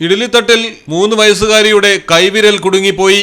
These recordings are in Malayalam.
ഇഡലിത്തട്ടിൽ മൂന്ന് വയസ്സുകാരിയുടെ കൈവിരൽ കുടുങ്ങിപ്പോയി.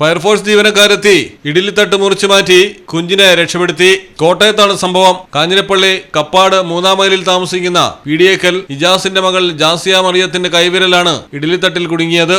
ഫയർഫോഴ്സ് ജീവനക്കാരെത്തി. ഇഡലിത്തട്ട് മുറിച്ചു മാറ്റി കുഞ്ഞിനെ രക്ഷപ്പെടുത്തി. കോട്ടയത്താണ് സംഭവം. കാഞ്ഞിരപ്പള്ളി കപ്പാട് മൂന്നാം മൈലിൽ താമസിക്കുന്ന പി ഡി എക്കൽ ഇജാസിന്റെ മകൾ ജാസിയ മറിയത്തിന്റെ കൈവിരലാണ് ഇഡലിത്തട്ടിൽ കുടുങ്ങിയത്.